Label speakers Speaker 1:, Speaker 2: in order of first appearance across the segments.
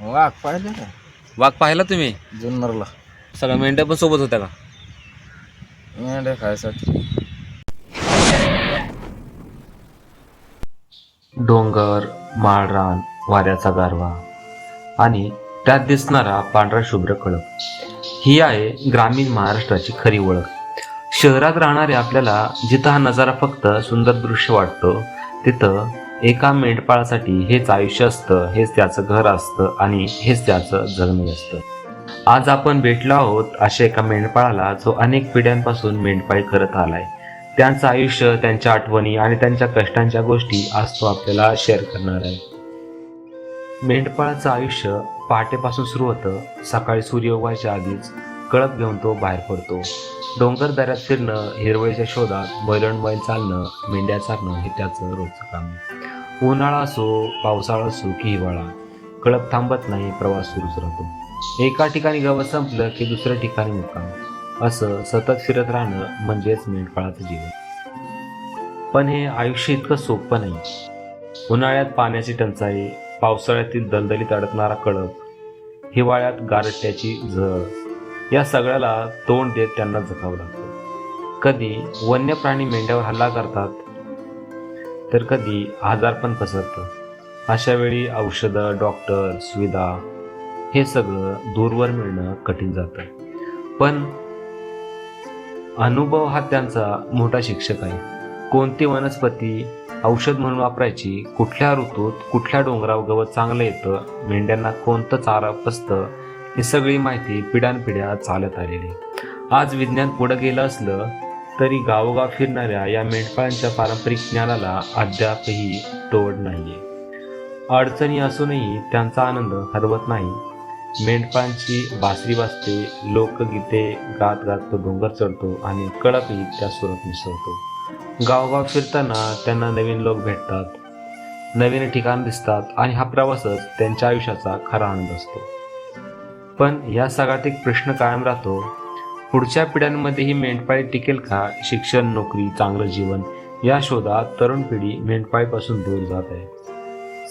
Speaker 1: वाघ पाहिजे का?
Speaker 2: वाघ पाहिला तुम्ही?
Speaker 1: जुन्नरला.
Speaker 2: सगळ्या मेंढ्या पण सोबत होत्या का?
Speaker 1: मेंढ्या खायसाठी.
Speaker 2: डोंगर माळरान वाऱ्याचा गारवा आणि त्यात दिसणारा पांढरा शुभ्र कळप. ही आहे ग्रामीण महाराष्ट्राची खरी ओळख. शहरात राहणारे आपल्याला जिथं हा नजारा फक्त सुंदर दृश्य वाटतो तिथं एका मेंढपाळासाठी हेच आयुष्य असतं हेच त्याचं घर असतं आणि हेच त्याचं जगणे असतं. आज आपण भेटलो आहोत अशा एका मेंढपाळाला जो अनेक पिढ्यांपासून मेंढपाळी करत आलाय. त्यांचं आयुष्य त्यांच्या आठवणी आणि त्यांच्या कष्टांच्या गोष्टी आज तो आपल्याला शेअर करणार आहे. मेंढपाळाचं आयुष्य पहाटेपासून सुरू होतं सकाळी सूर्य उगवायच्या आधीच. कळप घेऊन तो बाहेर पडतो. डोंगर दऱ्यात फिरणं हिरवळीच्या शोधात बैलणबैल चालणं मेंढ्या चालणं हे त्याचं रोजचं काम. उन्हाळा असो पावसाळा असो की हिवाळा कळप थांबत नाही प्रवास सुरूच राहतो. एका ठिकाणी गवत संपलं की दुसऱ्या ठिकाणी मुक्काम. असं सतत फिरत राहणं म्हणजेच मेंढपाळाचं जीवन. पण हे आयुष्य इतकं सोपं नाही. उन्हाळ्यात पाण्याची टंचाई पावसाळ्यातील दलदलीत अडकणारा कळप हिवाळ्यात गारट्याची झळ या सगळ्याला तोंड देत त्यांना जगावं लागतं. कधी वन्य प्राणी मेंढ्यावर हल्ला करतात तर कधी आजार पण पसरतं अशा वेळी औषधं डॉक्टर सुविधा हे सगळं दूरवर मिळणं कठीण जातं. पण अनुभव हा त्यांचा मोठा शिक्षक आहे. कोणती वनस्पती औषध म्हणून वापरायची कुठल्या ऋतूत कुठल्या डोंगरावर गवत चांगलं येतं मेंढ्यांना कोणतं चारा पसतं ही सगळी माहिती पिढ्यानपिढ्या चालत आलेली. आहे. आज विज्ञान पुढं गेलं असलं तरी गावोगाव फिरणाऱ्या या मेंढपाळांच्या पारंपरिक ज्ञानाला अद्यापही तोड नाहीये. अडचणी असूनही त्यांचा आनंद हरवत नाही. मेंढपाळांची बासरी वाजते लोकगीते गात गात तो डोंगर चढतो आणि कळपही त्या सुरात मिसळतो. गावगाव फिरताना त्यांना नवीन लोक भेटतात नवीन ठिकाण दिसतात आणि हा प्रवासच त्यांच्या आयुष्याचा खरा आनंद असतो. पण या सगळ्यात एक प्रश्न कायम राहतो. पुढच्या पिढ्यांमध्ये ही मेंढपाळी टिकेल का? शिक्षण नोकरी चांगलं जीवन या शोधात तरुण पिढी मेंढपाळीपासून दूर जात आहे.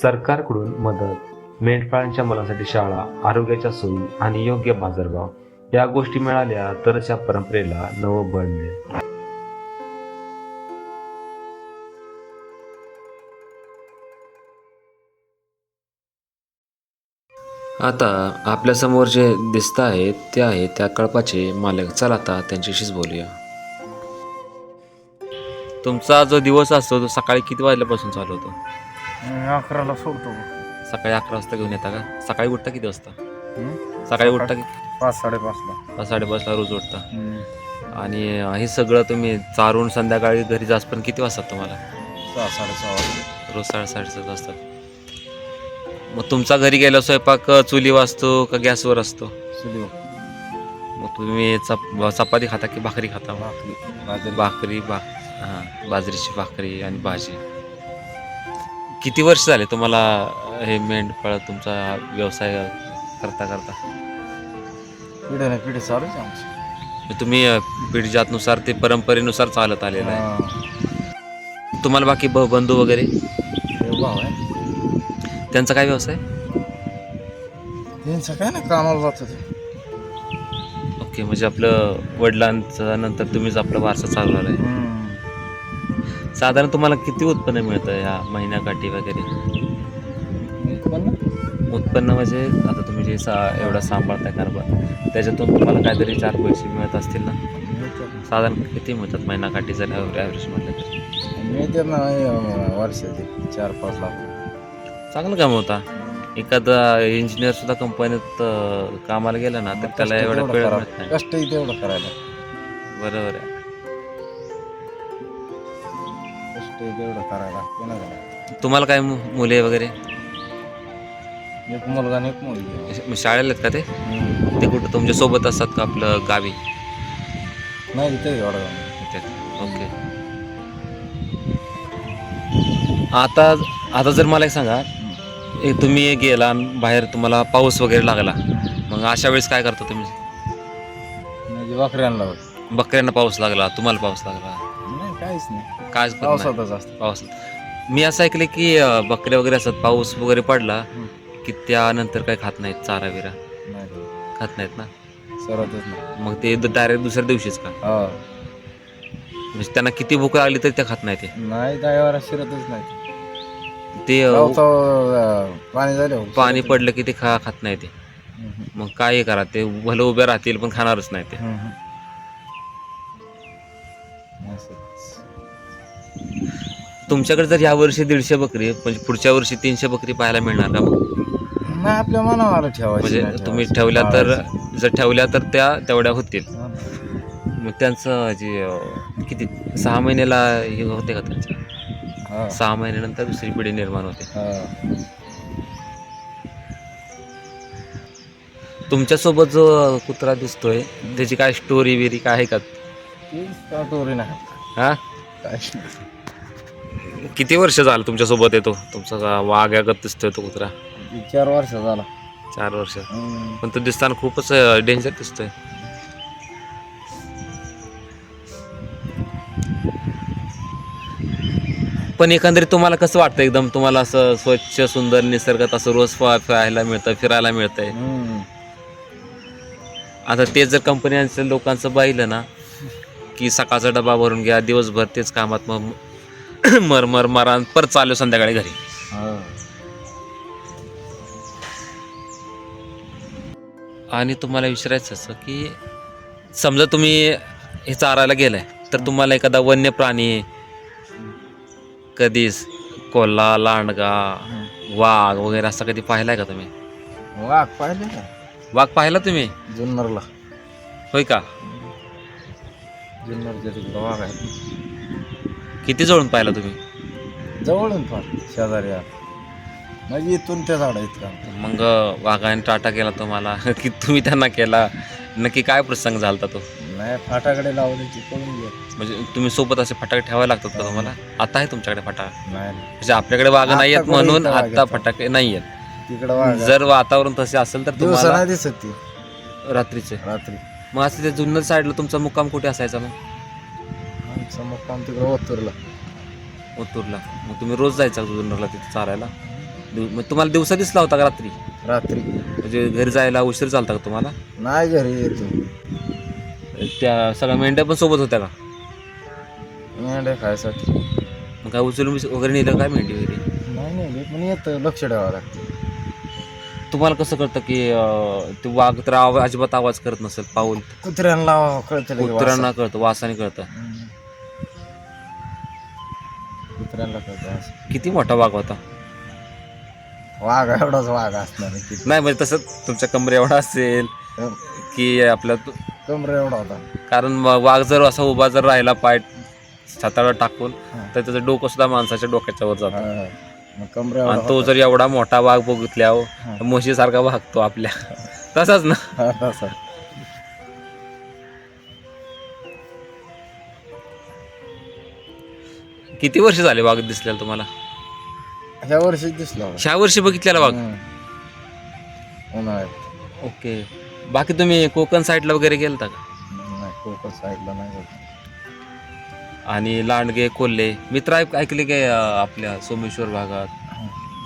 Speaker 2: सरकारकडून मदत मेंढपाळांच्या मुलांसाठी शाळा आरोग्याच्या सोयी आणि योग्य बाजारभाव या गोष्टी मिळाल्या तरच या परंपरेला नवं बळ मिळेल. आता आपल्यासमोर जे दिसत आहेत ते आहेत त्या कळपाचे मालक. चला आता त्यांच्याशीच बोलूया. तुमचा जो दिवस असतो तो सकाळी किती वाजल्यापासून चालू होतो?
Speaker 1: अकराला सोडतो.
Speaker 2: सकाळी अकरा वाजता घेऊन येता का? सकाळी उठता किती वाजता? सकाळी उठता की?
Speaker 1: पाच साडेपाचला.
Speaker 2: पाच साडेपाचला रोज उठता. आणि हे सगळं तुम्ही चारून संध्याकाळी घरी जास पण किती वाजतात तुम्हाला?
Speaker 1: सहा साडेसहा वाजता
Speaker 2: रोज साडे साडेसात वाजतात. मग तुमचा घरी गेला स्वयंपाक चुली वाजतो का गॅसवर असतो?
Speaker 1: सुली
Speaker 2: मग तुम्ही चप चपाती खाता की भाकरी खाता?
Speaker 1: भाकरी. बाजरी.
Speaker 2: भाकरी बा हां बाजरीची भाकरी आणि भाजी. किती वर्ष झाले तुम्हाला हे मेंढपाळ तुमचा व्यवसाय करता करता?
Speaker 1: पिढ्याने पिढी चालूच आहे आमची.
Speaker 2: मग तुम्ही अ, पिढीजातनुसार ते परंपरेनुसार चालत आलेलं आहे. तुम्हाला बाकी ब बंधू वगैरे?
Speaker 1: हे भाव आहे.
Speaker 2: त्यांचा काय व्यवसाय?
Speaker 1: त्यांचं काय ना कामाला जातो ते
Speaker 2: ओके म्हणजे आपलं वडिलांचा नंतर तुम्हीच आपला वारसा चालवणार आहे. साधारण तुम्हाला किती उत्पन्न मिळतं या महिन्याकाठी वगैरे?
Speaker 1: उत्पन्न?
Speaker 2: उत्पन्न म्हणजे आता तुम्ही जे सा एवढा सांभाळताय कारभार त्याच्यातून तुम्हाला काहीतरी चार पैसे मिळत असतील ना. साधारण किती मिळतात महिनाकाठी जर ॲव्हरेज म्हटलं तर?
Speaker 1: मिळतात ना वर्षाचे चार पाच लाख.
Speaker 2: चांगलं काम होता. एखादा इंजिनियर सुद्धा कंपनीत अं, कामाला गेला ना तर त्याला
Speaker 1: कष्ट
Speaker 2: एवढा वेळ
Speaker 1: करावं.
Speaker 2: मिळत नाही
Speaker 1: कष्टही तेवढं करायला.
Speaker 2: बरोबर आहे.
Speaker 1: कष्टही तेवढं करायला. कोणाला.
Speaker 2: तुम्हाला काय मु- मुले वगैरे?
Speaker 1: एक मुलगा आणि एक मुलगी आहे.
Speaker 2: शाळेला आहेत का ते?
Speaker 1: हम्म.
Speaker 2: ते कुठं तुमच्यासोबत असतात का आपलं गावी?
Speaker 1: नाही इथे एवढं
Speaker 2: ओके. आता आता जर मला एक सांगा एक तुम्ही गेला आणि बाहेर तुम्हाला पाऊस वगैरे लागला. मग अशा वेळेस काय करता तुम्ही?
Speaker 1: म्हणजे बकऱ्यांना
Speaker 2: बकऱ्यांना पाऊस लागला तुम्हाला पाऊस लागला.
Speaker 1: नाही काहीच नाही.
Speaker 2: काय करत नाही?
Speaker 1: पावसातच असतं.
Speaker 2: पाऊस मी असं ऐकलं की अं, बकऱ्या वगैरे असतात पाऊस वगैरे पडला की त्यानंतर काय खात नाहीत चारा बिरा
Speaker 1: नाही
Speaker 2: खात नाहीत ना?
Speaker 1: सरतच नाही.
Speaker 2: मग ते डायरेक्ट दुसऱ्या दिवशीच का?
Speaker 1: हा.
Speaker 2: म्हणजे त्यांना किती भूक लागली तरी त्या खात नाही ते.
Speaker 1: नाही शिरतच नाही.
Speaker 2: ते
Speaker 1: पाणी झालं
Speaker 2: पाणी पडलं की ते खा खात नाही ते मग काय करा ते भलं उभे राहतील पण खाणारच नाही ते तुमच्याकडे जर ह्या वर्षी दीडशे बकरी म्हणजे पुढच्या वर्षी तीनशे बकरी पाहायला मिळणार का मग?
Speaker 1: आपल्या मनावर ठेवायची
Speaker 2: म्हणजे तुम्ही. ठेवल्या तर. जर ठेवल्या तर त्या तेवढ्या होतील. मग त्यांचं जे किती सहा महिन्याला हे होते का त्यांच्या. सहा महिन्यानंतर दुसरी पिढी निर्माण होते.
Speaker 1: हा.
Speaker 2: तुमच्यासोबत जो कुत्रा दिसतोय त्याची काय स्टोरी बिरी काय आहे का?
Speaker 1: तीच का टोरी नाही?
Speaker 2: हा?
Speaker 1: काय?
Speaker 2: किती वर्ष झालं तुमच्यासोबत येतो? तुमचा वाघ्यागत दिसतोय तो कुत्रा.
Speaker 1: चार वर्ष झाला.
Speaker 2: चार वर्ष. पण तो दिसताना खूपच डेंजर दिसतोय. पण एकंदरीत तुम्हाला कसं वाटतं एकदम तुम्हाला असं स्वच्छ सुंदर निसर्गात असं रोज फिरायला मिळतं फिरायला मिळतंय. आता ते जर कंपन्यांचं लोकांचं पाहिलं ना की सकाळचा डबा भरून घ्या दिवसभर तेच कामात मग मर मर मरान परत चालू संध्याकाळी घरी. आणि तुम्हाला विचारायचं असं की समजा तुम्ही हे चारायला गेलाय तर तुम्हाला एखादा वन्य प्राणी कधी कोल्हा लांडगा वाघ वगैरे असं कधी पाहिलाय का तुम्ही?
Speaker 1: वाघ पाहिले का
Speaker 2: वाघ पाहिला तुम्ही?
Speaker 1: जुन्नरला.
Speaker 2: होय का?
Speaker 1: जुन्नरच्या तिकडं वाघ आहे.
Speaker 2: किती जवळून पाहिला तुम्ही?
Speaker 1: जवळून फार शेजारी आहे. म्हणजे इथून त्या झाडा इतका
Speaker 2: मग वाघाने टाटा केला तुम्हाला. की तुम्ही त्यांना केला. नक्की काय प्रसंग झालता तो?
Speaker 1: नाही फाटाकडे लावले की पळून गेले
Speaker 2: म्हणजे तुम्ही सोबत असे फटाके ठेवायला लागतात का तुम्हाला आता आहे तुमच्याकडे फटाके.
Speaker 1: नाही
Speaker 2: म्हणजे आपल्याकडे वाघ नाही आहेत
Speaker 1: आता
Speaker 2: म्हणून
Speaker 1: इथं वाघ
Speaker 2: आता
Speaker 1: येतात?
Speaker 2: फटाके नाही आहेत
Speaker 1: तिकडं वाघ. आहे.
Speaker 2: जर वातावरण तसे असेल तर तुम्हाला
Speaker 1: दिसत ती.
Speaker 2: रात्रीचे.
Speaker 1: रात्री.
Speaker 2: मग असं त्या जुन्नर साईडला तुमचा मुक्काम कुठे असायचा मग?
Speaker 1: आमचं मुक्काम तिकडं ओतूरला.
Speaker 2: ओतूरला. मग तुम्ही रोज जायचा जुन्नरला तिथे चारायला दिव- मग तुम्हाला दिवसा दिसला होता का रात्री?
Speaker 1: रात्री.
Speaker 2: म्हणजे घरी जायला उशीर चालता का तुम्हाला?
Speaker 1: नाही घरी येतो.
Speaker 2: त्या सगळ्या मेंढ्या पण सोबत होत्या का?
Speaker 1: मेंढ्या खायसाठी
Speaker 2: मग काय उचलून बिच- वगैरे नेलं काय मेंढी वगैरे?
Speaker 1: नाही नाही पण येतं. लक्ष ठेवावं लागतं.
Speaker 2: तुम्हाला कसं कळतं की अं, ते वाघ तर आवा- अजिबात आवाज करत नसेल पाऊल.
Speaker 1: कुत्र्यांना कळतं लगेच
Speaker 2: कुत्र्यांना
Speaker 1: वासात.
Speaker 2: कळतं वासाने कळतं.
Speaker 1: हम्म. कुत्र्यांना कळतं.
Speaker 2: किती मोठा वाघ होता?
Speaker 1: वाघ एवढाच वाघ असणार आहे
Speaker 2: नाही म्हणजे तसं तुमच्या कमरे एवढा असेल. की आपल्या तु-
Speaker 1: कमरे एवढा होता
Speaker 2: कारण वाघ जर असा उभा जर राहिला पाय छाताला टाकून. तर त्याचं डोकं सुद्धा माणसाच्या डोक्याच्या वर जातं
Speaker 1: हा. मग कमरे एवढा
Speaker 2: आणि तो
Speaker 1: होता.
Speaker 2: जर एवढा मोठा वाघ बघितल्यावर. म्हशीसारखा वागतो आपल्या तसाच ना
Speaker 1: हा, तसा.
Speaker 2: किती वर्ष झाले वाघ दिसलेला तुम्हाला
Speaker 1: ह्या वर्षी दिसला होता.
Speaker 2: ह्या वर्षी बघितलेला वाघ
Speaker 1: हम्म. उन्हाळ्यात
Speaker 2: ओके बाकी तुम्ही कोकण साईडला वगैरे गेलता का?
Speaker 1: नाही कोकण साईडला नाही जात.
Speaker 2: आणि लांडगे कोल्हे मित्र ऐक- ऐकले की अं, आपल्या सोमेश्वर भागात?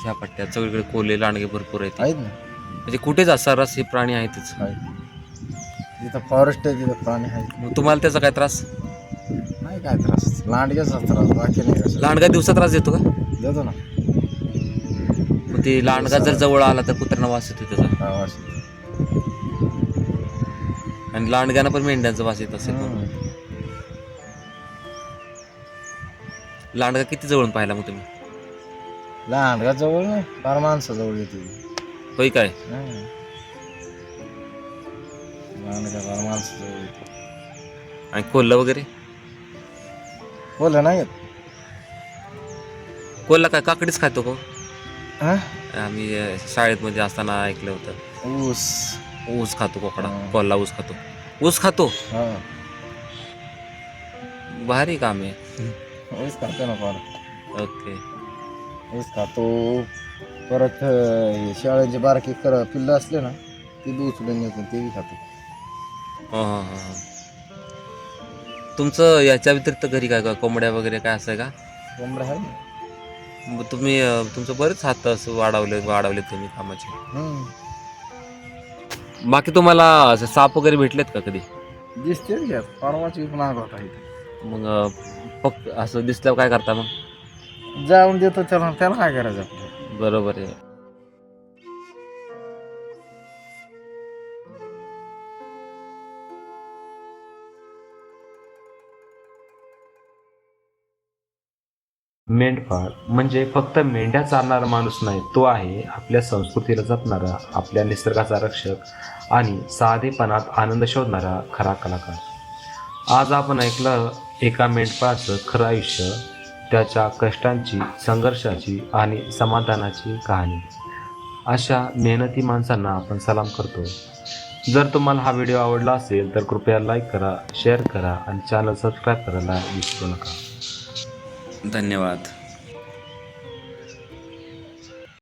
Speaker 2: ह्या पट्ट्यात सगळीकडे कोल्हे लांडगे भरपूर आहेत.
Speaker 1: आहेत ना.
Speaker 2: म्हणजे कुठेच सर्रास हे प्राणी आहेतच.
Speaker 1: आहेत. फॉरेस्ट आहे तिथं प्राणी आहेत.
Speaker 2: मग तुम्हाला त्याचा काय त्रास?
Speaker 1: नाही काय त्रास? लांडग्याचा त्रास बाकी नाही कसं
Speaker 2: लांडगा दिवसा त्रास देतो का?
Speaker 1: देतो ना.
Speaker 2: मग ते लांडगा जर जवळ आला तर कुत्र्यांना वास येतो त्याचा. आणि लांडग्यानं पण मेंढ्यांचा वास येत असेल. लांडगा किती जवळून पाहिला मग तुम्ही?
Speaker 1: लांडगा जवळ नाही फार माणसाजवळ येते
Speaker 2: होय काय.
Speaker 1: लांडगा फार माणसाजवळ येते.
Speaker 2: आणि कोल्हा वगैरे?
Speaker 1: बोल नाही येत.
Speaker 2: कोल्हा काय काकडीच खातो का?
Speaker 1: हा?
Speaker 2: आम्ही अं, शाळेत मध्ये असताना ऐकलं होतं.
Speaker 1: ऊस.
Speaker 2: ऊस खातो कोकडा
Speaker 1: हा.
Speaker 2: कोल्हा ऊस खातो ऊस खातो
Speaker 1: हा
Speaker 2: भारी काम आहे
Speaker 1: ऊस खातो ना फार
Speaker 2: ओके
Speaker 1: ऊस खातो परत अं, हे शाळेचे बारके कर पिल्लं असले ना ते बी उचलून येतो ते बी खातो
Speaker 2: हा, हा, हा, हा. तुमचं याच्या व्यतिरिक्त घरी काय का कोंबड्या वगैरे काय असं आहे का
Speaker 1: कोंबड्या आहे ना
Speaker 2: मग तुम्ही अं, तुमचं बरेच हात असं वाढवले वाढवले तुम्ही कामाचे
Speaker 1: हम्म.
Speaker 2: बाकी तुम्हाला असं साप वगैरे भेटलेत का कधी?
Speaker 1: परवाची होता इथे.
Speaker 2: मग अं, फक्त असं दिसल्यावर काय करता मग?
Speaker 1: जाऊन देतो त्याला त्याला काय करायचं आपलं
Speaker 2: बरोबर आहे. मेंढपाळ म्हणजे फक्त मेंढ्या चालणारा माणूस नाही तो आहे आपल्या संस्कृतीला जपणारा आपल्या निसर्गाचा रक्षक आणि साधेपणात आनंद शोधणारा खरा कलाकार. आज आपण ऐकलं एका मेंढपाळाचं खरं आयुष्य त्याच्या कष्टांची संघर्षाची आणि समाधानाची कहाणी. अशा मेहनती माणसांना आपण सलाम करतो. जर तुम्हाला हा व्हिडिओ आवडला असेल तर कृपया लाईक करा शेअर करा आणि चॅनल सबस्क्राईब करायला विसरू नका. धन्यवाद